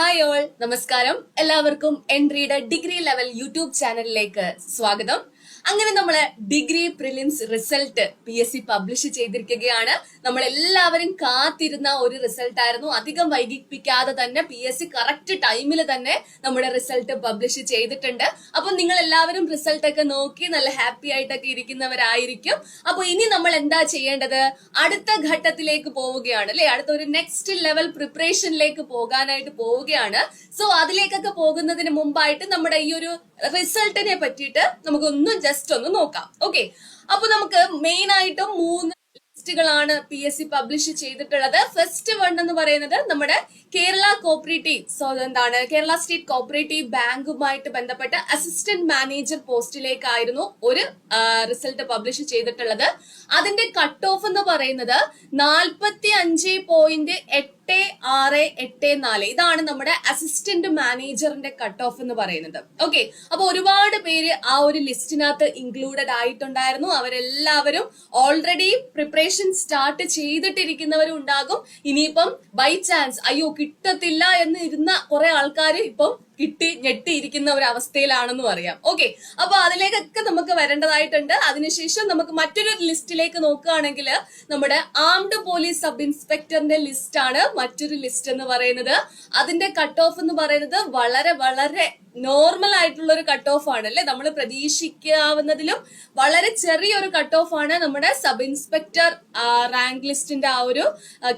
Hi all നമസ്കാരം. എല്ലാവർക്കും എൻട്രിയുടെ degree level YouTube ചാനലിലേക്ക് സ്വാഗതം. അങ്ങനെ നമ്മൾ degree prelims result P S C publish ചെയ്തിരിക്കുകയാണ്. നമ്മൾ എല്ലാവരും കാത്തിരുന്ന ഒരു റിസൾട്ട് ആയിരുന്നു. അധികം വൈകിപ്പിക്കാതെ തന്നെ പി എസ് സി കറക്റ്റ് ടൈമിൽ തന്നെ നമ്മുടെ റിസൾട്ട് പബ്ലിഷ് ചെയ്തിട്ടുണ്ട്. അപ്പൊ നിങ്ങൾ എല്ലാവരും റിസൾട്ട് ഒക്കെ നോക്കി നല്ല ഹാപ്പി ആയിട്ടൊക്കെ ഇരിക്കുന്നവരായിരിക്കും. അപ്പൊ ഇനി നമ്മൾ എന്താ ചെയ്യേണ്ടത്? അടുത്ത ഘട്ടത്തിലേക്ക് പോവുകയാണ് അല്ലെ? അടുത്ത ഒരു നെക്സ്റ്റ് ലെവൽ പ്രിപ്പറേഷനിലേക്ക് പോകാനായിട്ട് പോവുകയാണ്. സോ അതിലേക്കൊക്കെ പോകുന്നതിന് മുമ്പായിട്ട് നമ്മുടെ ഈ ഒരു റിസൾട്ടിനെ പറ്റിയിട്ട് നമുക്കൊന്നും ജസ്റ്റ് ഒന്ന് നോക്കാം. ഓക്കെ അപ്പൊ നമുക്ക് മെയിൻ ആയിട്ട് മൂന്ന് ലിസ്റ്റുകളാണ് പി എസ് സി പബ്ലിഷ് ചെയ്തിട്ടുള്ളത്. ഫസ്റ്റ് വൺ എന്ന് പറയുന്നത് നമ്മുടെ കേരള കോപ്പറേറ്റീവ് സോ എന്താണ് കേരള സ്റ്റേറ്റ് കോപ്പറേറ്റീവ് ബാങ്കുമായിട്ട് ബന്ധപ്പെട്ട് അസിസ്റ്റന്റ് മാനേജർ പോസ്റ്റിലേക്കായിരുന്നു ഒരു റിസൾട്ട് പബ്ലിഷ് ചെയ്തിട്ടുള്ളത്. അതിന്റെ കട്ട് ഓഫ് എന്ന് പറയുന്നത് നാൽപ്പത്തി അഞ്ച് പോയിന്റ് എട്ട് ആറ് എട്ട് നാല്. ഇതാണ് നമ്മുടെ അസിസ്റ്റന്റ് മാനേജറിന്റെ കട്ട് ഓഫ് എന്ന് പറയുന്നത്. ഓക്കെ അപ്പൊ ഒരുപാട് പേര് ആ ഒരു ലിസ്റ്റിനകത്ത് ഇൻക്ലൂഡഡ് ആയിട്ടുണ്ടായിരുന്നു. അവരെല്ലാവരും ഓൾറെഡി പ്രിപ്പറേഷൻ സ്റ്റാർട്ട് ചെയ്തിട്ടിരിക്കുന്നവരും ഉണ്ടാകും. ഇനിയിപ്പം ബൈ ചാൻസ് അയ്യോ കിട്ടത്തില്ല എന്ന് ഇരുന്ന കുറെ ആൾക്കാർ ഇപ്പം കിട്ടി ഞെട്ടിയിരിക്കുന്ന ഒരു അവസ്ഥയിലാണെന്ന് പറയാം ഓക്കെ അപ്പൊ അതിലേക്കൊക്കെ നമുക്ക് വരേണ്ടതായിട്ടുണ്ട്. അതിനുശേഷം നമുക്ക് മറ്റൊരു ലിസ്റ്റിലേക്ക് നോക്കുകയാണെങ്കിൽ നമ്മുടെ ആംഡ് പോലീസ് സബ് ഇൻസ്പെക്ടറിന്റെ ലിസ്റ്റ് ആണ് മറ്റൊരു ലിസ്റ്റ് എന്ന് പറയുന്നത്. അതിന്റെ കട്ട് ഓഫ് എന്ന് പറയുന്നത് വളരെ വളരെ നോർമൽ ആയിട്ടുള്ള ഒരു കട്ട് ഓഫ് ആണ് അല്ലെ? നമ്മൾ പ്രതീക്ഷിക്കാവുന്നതിലും വളരെ ചെറിയൊരു കട്ട് ഓഫ് ആണ് നമ്മുടെ സബ് ഇൻസ്പെക്ടർ റാങ്ക് ലിസ്റ്റിന്റെ ആ ഒരു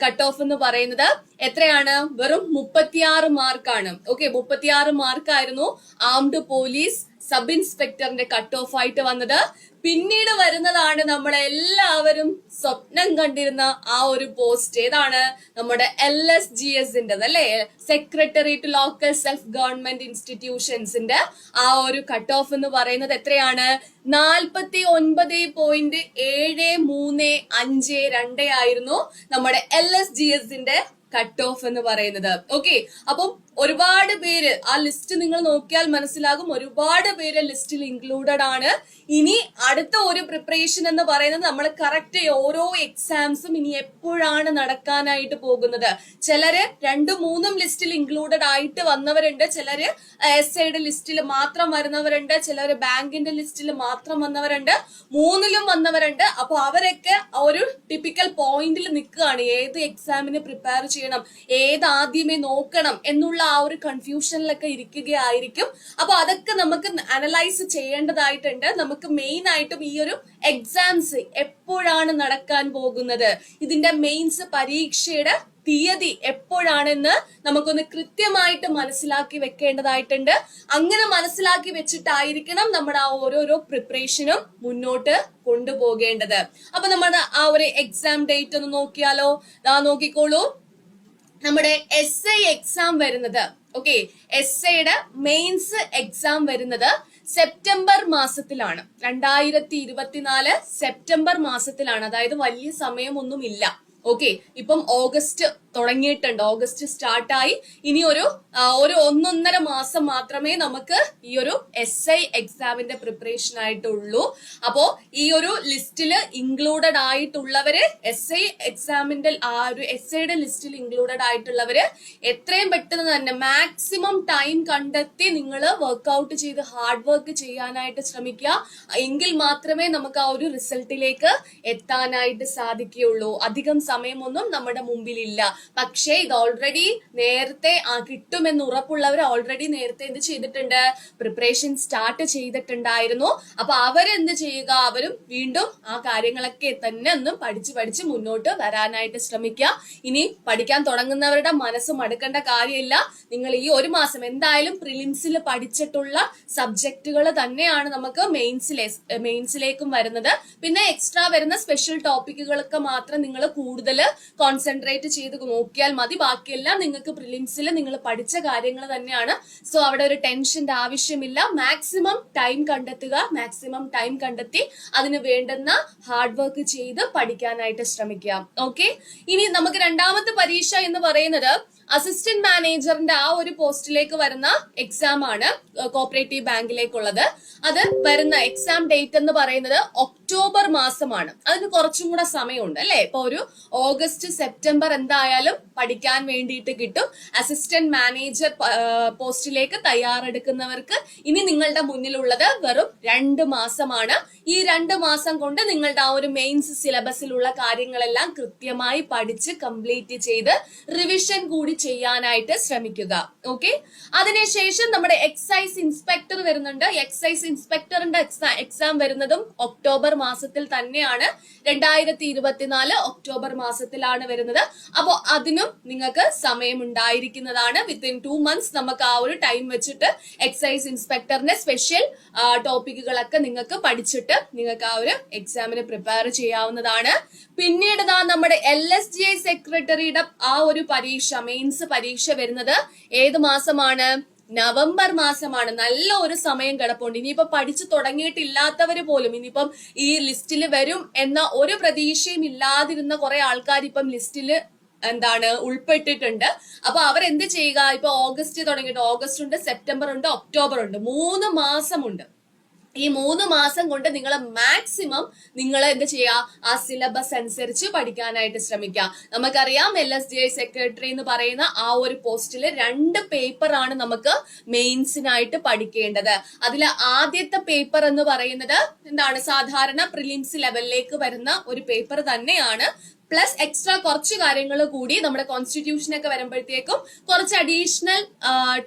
കട്ട് ഓഫ് എന്ന് പറയുന്നത്. എത്രയാണ്? വെറും മുപ്പത്തിയാറ് മാർക്കാണ് ഓക്കെ മുപ്പത്തിയാറ് മാർക്കായിരുന്നു ആംഡ് പോലീസ് സബ് ഇൻസ്പെക്ടറിന്റെ കട്ട് ഓഫ് ആയിട്ട് വന്നത്. പിന്നീട് വരുന്നതാണ് നമ്മൾ എല്ലാവരും സ്വപ്നം കണ്ടിരുന്ന ആ ഒരു പോസ്റ്റ്. ഏതാണ്? നമ്മുടെ എൽ എസ് ജി എസിന്റെ അല്ലെ? Secretary to local self government ഇൻസ്റ്റിറ്റ്യൂഷൻസിന്റെ ആ ഒരു കട്ട് ഓഫ് എന്ന് പറയുന്നത് എത്രയാണ്? നാൽപ്പത്തി ഒൻപത് പോയിന്റ് ഏഴ് മൂന്ന് അഞ്ച് രണ്ട് ആയിരുന്നു നമ്മുടെ എൽ എസ് ജി എസിന്റെ കട്ട് ഓഫ് എന്ന് പറയുന്നത്. ഓക്കെ അപ്പം ഒരുപാട് പേര് ആ ലിസ്റ്റ് നിങ്ങൾ നോക്കിയാൽ മനസ്സിലാകും. ഒരുപാട് പേര് ലിസ്റ്റിൽ ഇൻക്ലൂഡഡ് ആണ്. ഇനി അടുത്ത ഒരു പ്രിപ്പറേഷൻ എന്ന് പറയുന്നത് നമ്മൾ കറക്റ്റ് ഓരോ എക്സാംസും ഇനി എപ്പോഴാണ് നടക്കാനായിട്ട് പോകുന്നത്. ചിലര് രണ്ടും മൂന്നും ലിസ്റ്റിൽ ഇൻക്ലൂഡഡ് ആയിട്ട് വന്നവരുണ്ട്. ചിലര് എസ് ഐയുടെ ലിസ്റ്റിൽ മാത്രം വരുന്നവരുണ്ട്. ചിലര് ബാങ്കിന്റെ ലിസ്റ്റിൽ മാത്രം വന്നവരുണ്ട്. മൂന്നിലും വന്നവരുണ്ട്. അപ്പൊ അവരൊക്കെ ഒരു ടിപ്പിക്കൽ പോയിന്റിൽ നിൽക്കുകയാണ്. ഏത് എക്സാമിന് പ്രിപ്പയർ ചെയ്യണം? ഏത് ആദ്യമേ നോക്കണം? എന്നുള്ള ആ ഒരു കൺഫ്യൂഷനിലൊക്കെ ഇരിക്കുകയായിരിക്കും. അപ്പൊ അതൊക്കെ നമുക്ക് അനലൈസ് ചെയ്യേണ്ടതായിട്ടുണ്ട്. നമുക്ക് മെയിൻ ആയിട്ടും ഈ ഒരു എക്സാംസ് എപ്പോഴാണ് നടക്കാൻ പോകുന്നത്? ഇതിന്റെ മെയിൻസ് പരീക്ഷയുടെ തീയതി എപ്പോഴാണെന്ന് നമുക്കൊന്ന് കൃത്യമായിട്ട് മനസ്സിലാക്കി വെക്കേണ്ടതായിട്ടുണ്ട്. അങ്ങനെ മനസ്സിലാക്കി വെച്ചിട്ടായിരിക്കണം നമ്മുടെ ആ ഓരോരോ പ്രിപ്പറേഷനും മുന്നോട്ട് കൊണ്ടുപോകേണ്ടത്. അപ്പൊ നമ്മുടെ ആ ഒരു എക്സാം ഡേറ്റ് ഒന്ന് നോക്കിയാലോ? നോക്കിക്കോളൂ. നമ്മുടെ എസ് ഐ എക്സാം വരുന്നത്. ഓക്കെ എസ് ഐയുടെ മെയിൻസ് എക്സാം വരുന്നത് സെപ്റ്റംബർ മാസത്തിലാണ്. രണ്ടായിരത്തി ഇരുപത്തിനാല് സെപ്റ്റംബർ മാസത്തിലാണ്. അതായത് വലിയ സമയമൊന്നും ഇല്ല ഓക്കെ ഇപ്പം ഓഗസ്റ്റ് തുടങ്ങിയിട്ടുണ്ട്. ഓഗസ്റ്റ് സ്റ്റാർട്ടായി ഇനി ഒരു ഒരു ഒന്നൊന്നര മാസം മാത്രമേ നമുക്ക് ഈ ഒരു എസ് ഐ എക്സാമിന്റെ പ്രിപ്പറേഷൻ ആയിട്ടുള്ളൂ. അപ്പോ ഈ ഒരു ലിസ്റ്റിൽ ഇൻക്ലൂഡഡ് ആയിട്ടുള്ളവര് എസ് ഐ എക്സാമിന്റെ ആ ഒരു എസ് ഐയുടെ ലിസ്റ്റിൽ ഇൻക്ലൂഡഡ് ആയിട്ടുള്ളവര് എത്രയും പെട്ടെന്ന് തന്നെ മാക്സിമം ടൈം കണ്ടെത്തി നിങ്ങൾ വർക്ക്ഔട്ട് ചെയ്ത് ഹാർഡ് വർക്ക് ചെയ്യാനായിട്ട് ശ്രമിക്കുക. എങ്കിൽ മാത്രമേ നമുക്ക് ആ ഒരു റിസൾട്ടിലേക്ക് എത്താനായിട്ട് സാധിക്കുകയുള്ളൂ. അധികം സമയമൊന്നും നമ്മുടെ മുമ്പിലില്ല. പക്ഷേ ഇത് ഓൾറെഡി നേരത്തെ ആ കിട്ടുമെന്ന് ഉറപ്പുള്ളവർ ഓൾറെഡി നേരത്തെ എന്ത് ചെയ്തിട്ടുണ്ട്? പ്രിപ്പറേഷൻ സ്റ്റാർട്ട് ചെയ്തിട്ടുണ്ടായിരുന്നു. അപ്പൊ അവരെന്ത് ചെയ്യുക? അവരും വീണ്ടും ആ കാര്യങ്ങളൊക്കെ തന്നെ ഒന്നും പഠിച്ച് പഠിച്ച് മുന്നോട്ട് വരാനായിട്ട് ശ്രമിക്കുക. ഇനി പഠിക്കാൻ തുടങ്ങുന്നവരുടെ മനസ്സ് മടുക്കേണ്ട കാര്യമില്ല. നിങ്ങൾ ഈ ഒരു മാസം എന്തായാലും പ്രിലിംസിൽ പഠിച്ചിട്ടുള്ള സബ്ജക്റ്റുകൾ തന്നെയാണ് നമുക്ക് മെയിൻസിലെ മെയിൻസിലേക്കും വരുന്നത്. പിന്നെ എക്സ്ട്രാ വരുന്ന സ്പെഷ്യൽ ടോപ്പിക്കുകളൊക്കെ മാത്രം നിങ്ങൾ കൂടുതൽ കോൺസെൻട്രേറ്റ് ചെയ്ത് നോക്കിയാൽ മതി. ബാക്കിയെല്ലാം നിങ്ങൾക്ക് പ്രിലിംസിൽ നിങ്ങൾ പഠിച്ച കാര്യങ്ങൾ തന്നെയാണ്. സോ അവിടെ ഒരു ടെൻഷന്റെ ആവശ്യമില്ല. മാക്സിമം ടൈം കണ്ടെത്തുക. മാക്സിമം ടൈം കണ്ടെത്തി അതിന് വേണ്ടുന്ന ഹാർഡ് വർക്ക് ചെയ്ത് പഠിക്കാനായിട്ട് ശ്രമിക്കുക. ഓക്കെ ഇനി നമുക്ക് രണ്ടാമത്തെ പരീക്ഷ എന്ന് പറയുന്നത് അസിസ്റ്റന്റ് മാനേജറിന്റെ ആ ഒരു പോസ്റ്റിലേക്ക് വരുന്ന എക്സാം ആണ് കോപ്പറേറ്റീവ് ബാങ്കിലേക്കുള്ളത് അത് വരുന്ന എക്സാം ഡേറ്റ് എന്ന് പറയുന്നത് ഒക്ടോബർ ഒക്ടോബർ മാസമാണ്. അതിന് കുറച്ചും കൂടെ സമയമുണ്ട് അല്ലെ? ഇപ്പൊ ഒരു ഓഗസ്റ്റ് സെപ്റ്റംബർ എന്തായാലും പഠിക്കാൻ വേണ്ടിയിട്ട് കിട്ടും. അസിസ്റ്റന്റ് മാനേജർ പോസ്റ്റിലേക്ക് തയ്യാറെടുക്കുന്നവർക്ക് ഇനി നിങ്ങളുടെ മുന്നിലുള്ളത് വെറും രണ്ട് മാസമാണ്. ഈ രണ്ട് മാസം കൊണ്ട് നിങ്ങളുടെ ആ ഒരു മെയിൻസ് സിലബസിലുള്ള കാര്യങ്ങളെല്ലാം കൃത്യമായി പഠിച്ച് കംപ്ലീറ്റ് ചെയ്ത് റിവിഷൻ കൂടി ചെയ്യാനായിട്ട് ശ്രമിക്കുക. ഓക്കെ അതിനുശേഷം നമ്മുടെ എക്സൈസ് ഇൻസ്പെക്ടർ വരുന്നുണ്ട്. എക്സൈസ് ഇൻസ്പെക്ടറിന്റെ എക്സാം വരുന്നതും ഒക്ടോബർ മാസത്തിൽ തന്നെയാണ് രണ്ടായിരത്തി ഇരുപത്തിനാല് ഒക്ടോബർ മാസത്തിലാണ് വരുന്നത്. അപ്പോൾ അതിനും നിങ്ങൾക്ക് സമയമുണ്ടായിരിക്കുന്നതാണ്. വിത്തിൻ ടു മന്ത്സ് നമുക്ക് ആ ഒരു ടൈം വെച്ചിട്ട് എക്സൈസ് ഇൻസ്പെക്ടറിന്റെ സ്പെഷ്യൽ ടോപ്പിക്കുകളൊക്കെ നിങ്ങൾക്ക് പഠിച്ചിട്ട് നിങ്ങൾക്ക് ആ ഒരു എക്സാമിന് പ്രിപ്പയർ ചെയ്യാവുന്നതാണ്. പിന്നീട് ദാ നമ്മുടെ എൽ എസ് ജി ഐ സെക്രട്ടറിയുടെ ആ ഒരു പരീക്ഷ മെയിൻസ് പരീക്ഷ വരുന്നത് ഏത് മാസമാണ്? നവംബർ മാസമാണ്. നല്ല ഒരു സമയം കിടപ്പുണ്ട്. ഇനിയിപ്പോ പഠിച്ചു തുടങ്ങിയിട്ടില്ലാത്തവര് പോലും ഇനിയിപ്പം ഈ ലിസ്റ്റിൽ വരും എന്ന ഒരു പ്രതീക്ഷയും ഇല്ലാതിരുന്ന കുറെ ആൾക്കാർ ഇപ്പം ലിസ്റ്റിൽ എന്താണ് ഉൾപ്പെട്ടിട്ടുണ്ട്. അപ്പൊ എന്ത് ചെയ്യുക? ഇപ്പൊ ഓഗസ്റ്റ് തുടങ്ങിയിട്ട് ഓഗസ്റ്റ് ഉണ്ട് സെപ്റ്റംബർ ഉണ്ട് ഒക്ടോബർ ഉണ്ട്. മൂന്ന് മാസമുണ്ട്. ഈ മൂന്ന് മാസം കൊണ്ട് നിങ്ങൾ മാക്സിമം നിങ്ങൾ എന്ത് ചെയ്യുക ആ സിലബസ് അനുസരിച്ച് പഠിക്കാനായിട്ട് ശ്രമിക്കുക നമുക്കറിയാം L S D I secretary എന്ന് പറയുന്ന ആ ഒരു പോസ്റ്റിൽ രണ്ട് പേപ്പറാണ് നമുക്ക് മെയിൻസിനായിട്ട് പഠിക്കേണ്ടത്. അതിൽ ആദ്യത്തെ പേപ്പർ എന്ന് പറയുന്നത് എന്താണ്? സാധാരണ പ്രിലിംസ് ലെവലിലേക്ക് വരുന്ന ഒരു പേപ്പർ തന്നെയാണ് പ്ലസ് എക്സ്ട്രാ കുറച്ച് കാര്യങ്ങൾ കൂടി നമ്മുടെ കോൺസ്റ്റിറ്റ്യൂഷൻ ഒക്കെ വരുമ്പോഴത്തേക്കും കുറച്ച് അഡീഷണൽ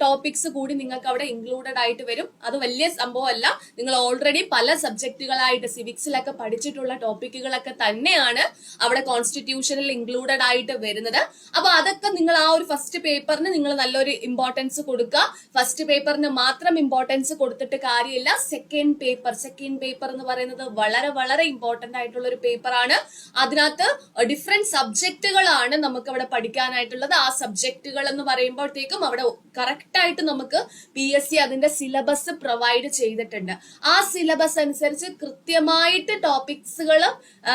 ടോപ്പിക്സ് കൂടി നിങ്ങൾക്ക് അവിടെ ഇൻക്ലൂഡഡ് ആയിട്ട് വരും. അത് വലിയ സംഭവമല്ല. നിങ്ങൾ ഓൾറെഡി പല സബ്ജക്റ്റുകളായിട്ട് സിവിക്സിലൊക്കെ പഠിച്ചിട്ടുള്ള ടോപ്പിക്കുകളൊക്കെ തന്നെയാണ് അവിടെ കോൺസ്റ്റിറ്റ്യൂഷനിൽ ഇൻക്ലൂഡഡ് ആയിട്ട് വരുന്നത്. അപ്പൊ അതൊക്കെ നിങ്ങൾ ആ ഒരു ഫസ്റ്റ് പേപ്പറിന് നിങ്ങൾ നല്ലൊരു ഇമ്പോർട്ടൻസ് കൊടുക്കുക. ഫസ്റ്റ് പേപ്പറിന് മാത്രം ഇമ്പോർട്ടൻസ് കൊടുത്തിട്ട് കാര്യമില്ല. സെക്കൻഡ് പേപ്പർ സെക്കൻഡ് പേപ്പർ എന്ന് പറയുന്നത് വളരെ വളരെ ഇമ്പോർട്ടന്റ് ആയിട്ടുള്ള ഒരു പേപ്പറാണ് അതിനകത്ത് ഡിഫറെന്റ് സബ്ജക്റ്റുകളാണ് നമുക്ക് അവിടെ പഠിക്കാനായിട്ടുള്ളത്. ആ സബ്ജക്റ്റുകൾ എന്ന് പറയുമ്പോഴത്തേക്കും അവിടെ കറക്റ്റ് ആയിട്ട് നമുക്ക് പി എസ് സി അതിന്റെ സിലബസ് പ്രൊവൈഡ് ചെയ്തിട്ടുണ്ട്. ആ സിലബസ് അനുസരിച്ച് കൃത്യമായിട്ട് ടോപ്പിക്സുകൾ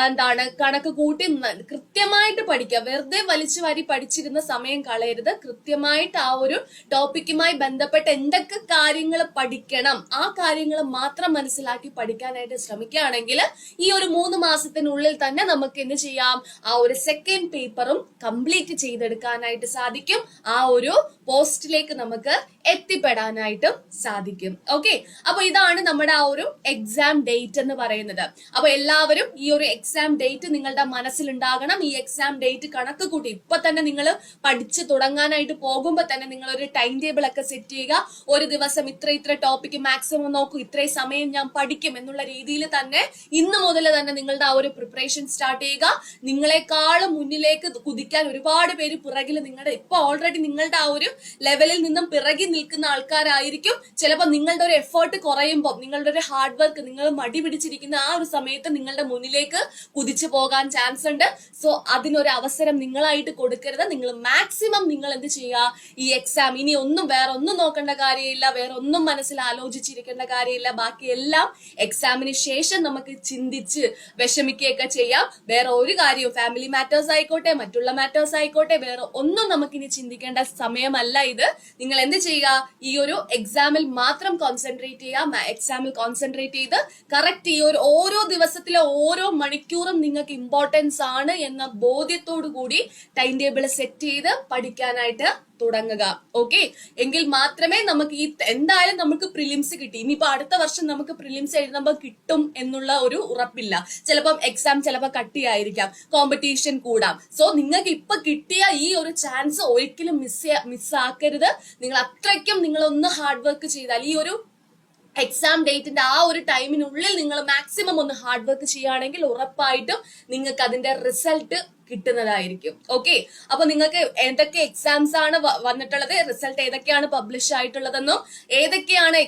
എന്താണ് കണക്ക് കൂട്ടി കൃത്യമായിട്ട് പഠിക്കുക. വെറുതെ വലിച്ചു വാരി പഠിച്ചിരുന്ന സമയം കളയരുത്. കൃത്യമായിട്ട് ആ ഒരു ടോപ്പിക്കുമായി ബന്ധപ്പെട്ട് എന്തൊക്കെ കാര്യങ്ങൾ പഠിക്കണം ആ കാര്യങ്ങൾ മാത്രം മനസ്സിലാക്കി പഠിക്കാനായിട്ട് ശ്രമിക്കുകയാണെങ്കിൽ ഈ ഒരു മൂന്ന് മാസത്തിനുള്ളിൽ തന്നെ നമുക്ക് എന്ത് ചെയ്യാം? ആ ഒരു സെക്കൻഡ് പേപ്പറും കംപ്ലീറ്റ് ചെയ്തെടുക്കാനായിട്ട് സാധിക്കും. ആ ഒരു പോസ്റ്റിലേക്ക് നമുക്ക് എത്തിപ്പെടാനായിട്ടും സാധിക്കും. ഓക്കെ അപ്പൊ ഇതാണ് നമ്മുടെ ആ ഒരു എക്സാം ഡേറ്റ് എന്ന് പറയുന്നത്. അപ്പൊ എല്ലാവരും ഈ ഒരു എക്സാം ഡേറ്റ് നിങ്ങളുടെ മനസ്സിലുണ്ടാകണം. ഈ എക്സാം ഡേറ്റ് കണക്ക് കൂട്ടി. ഇപ്പൊ തന്നെ നിങ്ങൾ പഠിച്ച് തുടങ്ങാനായിട്ട് പോകുമ്പോൾ തന്നെ നിങ്ങൾ ഒരു ടൈം ടേബിൾ ഒക്കെ സെറ്റ് ചെയ്യുക. ഒരു ദിവസം ഇത്ര ഇത്ര ടോപ്പിക് മാക്സിമം നോക്കൂ. ഇത്രയും സമയം ഞാൻ പഠിക്കും എന്നുള്ള രീതിയിൽ തന്നെ ഇന്ന് മുതൽ തന്നെ നിങ്ങളുടെ ആ ഒരു പ്രിപ്പറേഷൻ സ്റ്റാർട്ട് ചെയ്യുക. നിങ്ങളെക്കാളും മുന്നിലേക്ക് കുതിക്കാൻ ഒരുപാട് പേര് പിറകിൽ നിങ്ങളുടെ ഇപ്പൊ ഓൾറെഡി നിങ്ങളുടെ ആ ഒരു ലെവലിൽ നിന്നും പിറകി നിൽക്കുന്ന ആൾക്കാരായിരിക്കും. ചിലപ്പോൾ നിങ്ങളുടെ ഒരു എഫേർട്ട് കുറയുമ്പോൾ നിങ്ങളുടെ ഒരു ഹാർഡ് വർക്ക് നിങ്ങൾ മടി പിടിച്ചിരിക്കുന്ന ആ ഒരു സമയത്ത് നിങ്ങളുടെ മുന്നിലേക്ക് കുതിച്ചു പോകാൻ ചാൻസ് ഉണ്ട്. സോ അതിനൊരു അവസരം നിങ്ങളായിട്ട് കൊടുക്കരുത്. നിങ്ങൾ മാക്സിമം നിങ്ങൾ എന്ത് ചെയ്യുക? ഈ എക്സാം ഇനി ഒന്നും വേറെ ഒന്നും നോക്കേണ്ട കാര്യമില്ല. വേറെ ഒന്നും മനസ്സിൽ ആലോചിച്ചിരിക്കേണ്ട കാര്യമില്ല. ബാക്കി എല്ലാം എക്സാമിന് ശേഷം നമുക്ക് ചിന്തിച്ച് വിഷമിക്കുകയൊക്കെ ചെയ്യാം. വേറെ ഒരു കാര്യവും ഫാമിലി മാറ്റേഴ്സ് ആയിക്കോട്ടെ മറ്റുള്ള മാറ്റേഴ്സ് ആയിക്കോട്ടെ വേറെ ഒന്നും നമുക്കിനി ചിന്തിക്കേണ്ട സമയമല്ല ഇത്. നിങ്ങൾ എന്ത് ചെയ്യുക? ഈ ഒരു എക്സാമിൽ മാത്രം കോൺസെൻട്രേറ്റ് ചെയ്യുക എക്സാമിൽ കോൺസെൻട്രേറ്റ് ചെയ്ത് കറക്റ്റ് ഈ ഒരു ഓരോ ദിവസത്തിലെ ഓരോ മണിക്കൂറും നിങ്ങൾക്ക് ഇമ്പോർട്ടൻസ് ആണ് എന്ന ബോധ്യത്തോടു കൂടി ടൈം ടേബിൾ സെറ്റ് ചെയ്ത് പഠിക്കാനായിട്ട് തുടങ്ങുക. ഓക്കെ എങ്കിൽ മാത്രമേ നമുക്ക് ഈ എന്തായാലും നമുക്ക് പ്രിലിംസ് കിട്ടി. ഇനിയിപ്പോ അടുത്ത വർഷം നമുക്ക് പ്രിലിംസ് എഴുതുമ്പോൾ കിട്ടും എന്നുള്ള ഒരു ഉറപ്പില്ല. ചിലപ്പം എക്സാം ചിലപ്പോൾ കട്ടിയായിരിക്കാം. കോമ്പറ്റീഷൻ കൂടാം. സോ നിങ്ങൾക്ക് ഇപ്പൊ കിട്ടിയ ഈ ഒരു ചാൻസ് ഒരിക്കലും മിസ് മിസ്സാക്കരുത് നിങ്ങൾ അത്രയ്ക്കും നിങ്ങൾ ഒന്ന് ഹാർഡ് വർക്ക് ചെയ്താൽ ഈ ഒരു എക്സാം ഡേറ്റിന്റെ ആ ഒരു ടൈമിനുള്ളിൽ നിങ്ങൾ മാക്സിമം ഒന്ന് ഹാർഡ് വർക്ക് ചെയ്യുകയാണെങ്കിൽ ഉറപ്പായിട്ടും നിങ്ങൾക്ക് അതിന്റെ റിസൾട്ട് കിട്ടുന്നതായിരിക്കും. ഓക്കെ അപ്പൊ നിങ്ങൾക്ക് ഏതൊക്കെ എക്സാംസ് ആണ് വന്നിട്ടുള്ളത് റിസൾട്ട് ഏതൊക്കെയാണ് പബ്ലിഷ് ആയിട്ടുള്ളതെന്നും ഏതൊക്കെയാണ്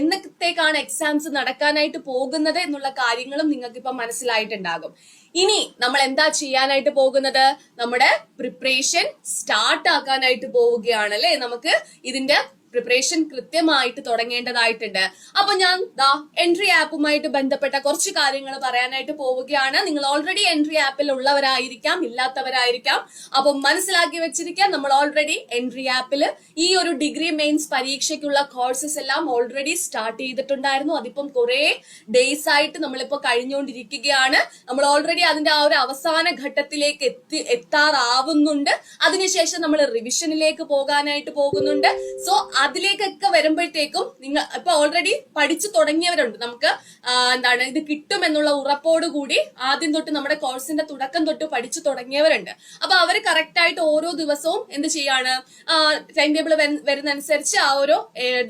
എന്നത്തേക്കാണ് എക്സാംസ് നടക്കാനായിട്ട് പോകുന്നത് എന്നുള്ള കാര്യങ്ങളും നിങ്ങൾക്ക് ഇപ്പൊ മനസ്സിലായിട്ടുണ്ടാകും. ഇനി നമ്മൾ എന്താ ചെയ്യാനായിട്ട് പോകുന്നത്? നമ്മുടെ പ്രിപ്പറേഷൻ സ്റ്റാർട്ട് ആക്കാനായിട്ട് പോവുകയാണ് അല്ലെ? നമുക്ക് ഇതിന്റെ പ്രിപ്പറേഷൻ കൃത്യമായിട്ട് തുടങ്ങേണ്ടതായിട്ടുണ്ട്. അപ്പൊ ഞാൻ ദാ എൻട്രി ആപ്പുമായിട്ട് ബന്ധപ്പെട്ട കുറച്ച് കാര്യങ്ങൾ പറയാനായിട്ട് പോവുകയാണ്. നിങ്ങൾ ഓൾറെഡി എൻട്രി ആപ്പിൽ ഉള്ളവരായിരിക്കാം ഇല്ലാത്തവരായിരിക്കാം. അപ്പൊ മനസ്സിലാക്കി വെച്ചിരിക്കാം നമ്മൾ ഓൾറെഡി എൻട്രി ആപ്പിൽ ഈ ഒരു ഡിഗ്രി മെയിൻസ് പരീക്ഷയ്ക്കുള്ള കോഴ്സസ് എല്ലാം ഓൾറെഡി സ്റ്റാർട്ട് ചെയ്തിട്ടുണ്ടായിരുന്നു. അതിപ്പം കുറെ ഡേയ്സ് ആയിട്ട് നമ്മളിപ്പോ കഴിഞ്ഞുകൊണ്ടിരിക്കുകയാണ് നമ്മൾ ഓൾറെഡി അതിന്റെ ആ ഒരു അവസാന ഘട്ടത്തിലേക്ക് എത്തി എത്താറാവുന്നുണ്ട്. അതിനുശേഷം നമ്മൾ റിവിഷനിലേക്ക് പോകാനായിട്ട് പോകുന്നുണ്ട്. സോ അതിലേക്കൊക്കെ വരുമ്പോഴത്തേക്കും നിങ്ങൾ ഇപ്പൊ ഓൾറെഡി പഠിച്ചു തുടങ്ങിയവരുണ്ട്. നമുക്ക് എന്താണ് ഇത് കിട്ടും എന്നുള്ള ഉറപ്പോടുകൂടി ആദ്യം തൊട്ട് നമ്മുടെ കോഴ്സിന്റെ തുടക്കം തൊട്ട് പഠിച്ചു തുടങ്ങിയവരുണ്ട്. അപ്പൊ അവർ കറക്റ്റ് ആയിട്ട് ഓരോ ദിവസവും എന്ത് ചെയ്യാണ്? ടൈം ടേബിൾ വരുന്നതനുസരിച്ച് ആ ഓരോ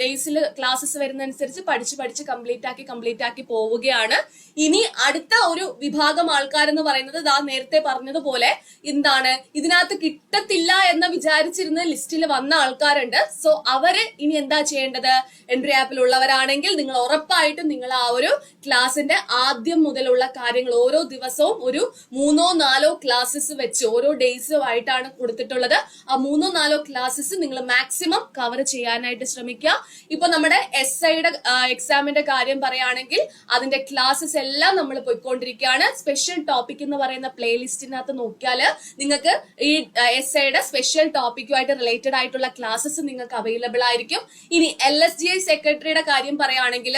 ഡേയ്സിൽ ക്ലാസ്സസ് വരുന്നതനുസരിച്ച് പഠിച്ച് പഠിച്ച് കംപ്ലീറ്റ് ആക്കി കംപ്ലീറ്റ് ആക്കി പോവുകയാണ്. ഇനി അടുത്ത ഒരു വിഭാഗം ആൾക്കാരെന്ന് പറയുന്നത് ദാ നേരത്തെ പറഞ്ഞതുപോലെ എന്താണ് ഇതിനകത്ത് കിട്ടത്തില്ല എന്ന് വിചാരിച്ചിരുന്ന ലിസ്റ്റിൽ വന്ന ആൾക്കാരുണ്ട്. സോ അവർ ഇനി എന്താ ചെയ്യേണ്ടത്? എൻട്രി ആപ്പിൽ ഉള്ളവരാണെങ്കിൽ നിങ്ങൾ ഉറപ്പായിട്ടും നിങ്ങൾ ആ ഒരു ക്ലാസിന്റെ ആദ്യം മുതലുള്ള കാര്യങ്ങൾ ഓരോ ദിവസവും ഒരു മൂന്നോ നാലോ ക്ലാസ്സസ് വെച്ച് ഓരോ ഡേയ്സും ആയിട്ടാണ് കൊടുത്തിട്ടുള്ളത്. ആ മൂന്നോ നാലോ ക്ലാസ്സസ് നിങ്ങൾ മാക്സിമം കവർ ചെയ്യാനായിട്ട് ശ്രമിക്കുക. ഇപ്പൊ നമ്മുടെ എസ് ഐയുടെ എക്സാമിന്റെ കാര്യം പറയുകയാണെങ്കിൽ അതിന്റെ ക്ലാസ്സസ് എല്ലാം നമ്മൾ പോയിക്കൊണ്ടിരിക്കുകയാണ്. സ്പെഷ്യൽ ടോപ്പിക് എന്ന് പറയുന്ന പ്ലേലിസ്റ്റിനകത്ത് നോക്കിയാൽ നിങ്ങൾക്ക് ഈ എസ് ഐയുടെ സ്പെഷ്യൽ ടോപ്പിക്കുമായിട്ട് റിലേറ്റഡ് ആയിട്ടുള്ള ക്ലാസ്സസ് നിങ്ങൾക്ക് അവൈലബിൾ ആയിരിക്കും. ഇനി എൽ എസ് ജി ഐ സെക്രട്ടറിയുടെ കാര്യം പറയുകയാണെങ്കിൽ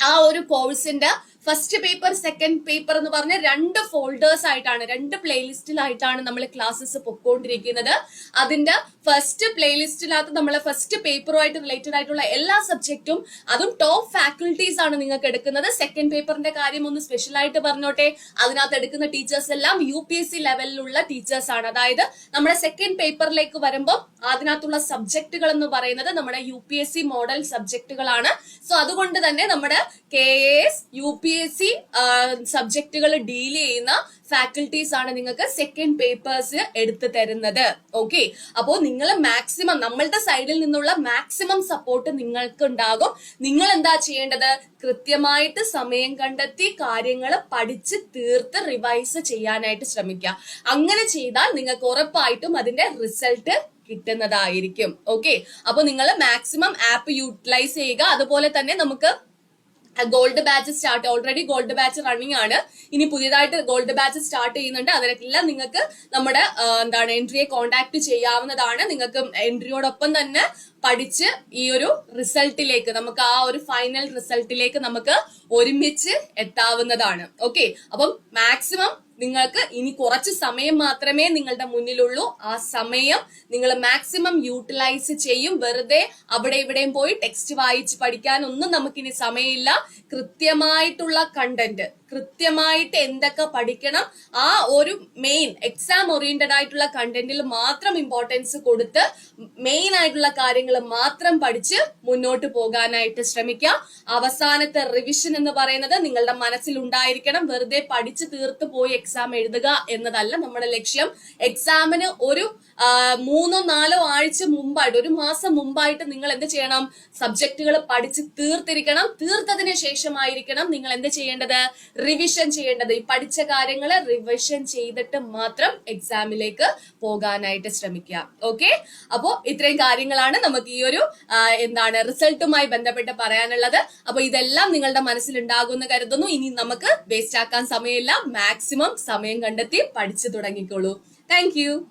ആ ഒരു കോഴ്സിന്റെ ഫസ്റ്റ് പേപ്പർ സെക്കൻഡ് പേപ്പർ എന്ന് പറഞ്ഞ രണ്ട് ഫോൾഡേഴ്സ് ആയിട്ടാണ് രണ്ട് പ്ലേലിസ്റ്റിലായിട്ടാണ് നമ്മൾ ക്ലാസ്സസ് പൊക്കോണ്ടിരിക്കുന്നത്. അതിന്റെ ഫസ്റ്റ് പ്ലേലിസ്റ്റിനകത്ത് നമ്മൾ ഫസ്റ്റ് പേപ്പറുമായിട്ട് റിലേറ്റഡ് ആയിട്ടുള്ള എല്ലാ സബ്ജക്റ്റും അതും ടോപ്പ് ഫാക്കൽറ്റീസ് ആണ് നിങ്ങൾക്ക് എടുക്കുന്നത്. സെക്കൻഡ് പേപ്പറിന്റെ കാര്യം ഒന്ന് സ്പെഷ്യൽ ആയിട്ട് പറഞ്ഞോട്ടെ. അതിനകത്ത് എടുക്കുന്ന ടീച്ചേഴ്സ് എല്ലാം യു പി എസ് സി ലെവലിലുള്ള ടീച്ചേഴ്സ് ആണ്. അതായത് നമ്മുടെ സെക്കൻഡ് പേപ്പറിലേക്ക് വരുമ്പോൾ അതിനകത്തുള്ള സബ്ജക്റ്റുകൾ എന്ന് പറയുന്നത് നമ്മുടെ U P S C model സബ്ജക്റ്റുകളാണ് so അതുകൊണ്ട് തന്നെ നമ്മുടെ K S U P S C സബ്ജക്റ്റുകൾ deal ചെയ്യുന്ന ഫാക്കൽറ്റീസ് ആണ് നിങ്ങൾക്ക് സെക്കൻഡ് പേപ്പേഴ്സ് എടുത്തു തരുന്നത്. ഓക്കെ അപ്പോൾ നിങ്ങൾ മാക്സിമം നമ്മളുടെ സൈഡിൽ നിന്നുള്ള മാക്സിമം സപ്പോർട്ട് നിങ്ങൾക്ക് ഉണ്ടാകും നിങ്ങൾ എന്താ ചെയ്യേണ്ടത്? കൃത്യമായിട്ട് സമയം കണ്ടെത്തി കാര്യങ്ങൾ പഠിച്ച് തീർത്ത് റിവൈസ് ചെയ്യാനായിട്ട് ശ്രമിക്കുക. അങ്ങനെ ചെയ്താൽ നിങ്ങൾക്ക് ഉറപ്പായിട്ടും അതിന്റെ റിസൾട്ട് കിട്ടുന്നതായിരിക്കും. ഓക്കെ അപ്പൊ നിങ്ങൾ മാക്സിമം ആപ്പ് യൂട്ടിലൈസ് ചെയ്യുക. അതുപോലെ തന്നെ നമുക്ക് gold batch start already gold batch running ആണ്. ഇനി പുതിയതായിട്ട് ഗോൾഡ് ബാച്ച് സ്റ്റാർട്ട് ചെയ്യുന്നുണ്ട്. അതിനെല്ലാം നിങ്ങൾക്ക് നമ്മുടെ എന്താണ് എൻട്രിയെ കോൺടാക്ട് ചെയ്യാവുന്നതാണ്. നിങ്ങൾക്ക് എൻട്രിയോടൊപ്പം തന്നെ പഠിച്ച് ഈ ഒരു റിസൾട്ടിലേക്ക് നമുക്ക് ആ ഒരു ഫൈനൽ റിസൾട്ടിലേക്ക് നമുക്ക് ഒരുമിച്ച് എത്താവുന്നതാണ്. ഓക്കെ അപ്പം മാക്സിമം നിങ്ങൾക്ക് ഇനി കുറച്ച് സമയം മാത്രമേ നിങ്ങളുടെ മുന്നിലുള്ളൂ. ആ സമയം നിങ്ങൾ മാക്സിമം യൂട്ടിലൈസ് ചെയ്യും. വെറുതെ അവിടെ ഇവിടെയും പോയി ടെക്സ്റ്റ് വായിച്ച് പഠിക്കാനൊന്നും നമുക്കിനി സമയമില്ല. കൃത്യമായിട്ടുള്ള കണ്ടന്റ് കൃത്യമായിട്ട് എന്തൊക്കെ പഠിക്കണം ആ ഒരു മെയിൻ എക്സാം ഓറിയന്റഡ് ആയിട്ടുള്ള കണ്ടന്റിൽ മാത്രം ഇമ്പോർട്ടൻസ് കൊടുത്ത് മെയിൻ ആയിട്ടുള്ള കാര്യങ്ങൾ മാത്രം പഠിച്ച് മുന്നോട്ട് പോകാനായിട്ട് ശ്രമിക്കുക അവസാനത്തെ റിവിഷൻ എന്ന് പറയുന്നത് നിങ്ങളുടെ മനസ്സിൽ ഉണ്ടായിരിക്കണം വെറുതെ പഠിച്ച് തീർത്ത് പോയി എക്സാം എഴുതുക എന്നതല്ല നമ്മുടെ ലക്ഷ്യം. എക്സാമിന് ഒരു മൂന്നോ നാലോ ആഴ്ച മുമ്പായിട്ട് ഒരു മാസം മുമ്പായിട്ട് നിങ്ങൾ എന്ത് ചെയ്യണം? സബ്ജക്റ്റുകൾ പഠിച്ച് തീർത്തിരിക്കണം. തീർത്തതിന് ശേഷമായിരിക്കണം നിങ്ങൾ എന്ത് ചെയ്യേണ്ടത്? റിവിഷൻ ചെയ്യേണ്ടത്. ഈ പഠിച്ച കാര്യങ്ങൾ റിവിഷൻ ചെയ്തിട്ട് മാത്രം എക്സാമിലേക്ക് പോകാനായിട്ട് ശ്രമിക്കുക. ഓക്കെ അപ്പോ ഇത്രയും കാര്യങ്ങളാണ് നമുക്ക് ഈ ഒരു എന്താണ് റിസൾട്ടുമായി ബന്ധപ്പെട്ട് പറയാനുള്ളത്. അപ്പൊ ഇതെല്ലാം നിങ്ങളുടെ മനസ്സിൽ ഉണ്ടാകുമെന്ന് കരുതുന്നു. ഇനി നമുക്ക് വേസ്റ്റ് ആക്കാൻ സമയമില്ല. മാക്സിമം സമയം കണ്ടെത്തി പഠിച്ചു തുടങ്ങിക്കോളൂ. താങ്ക്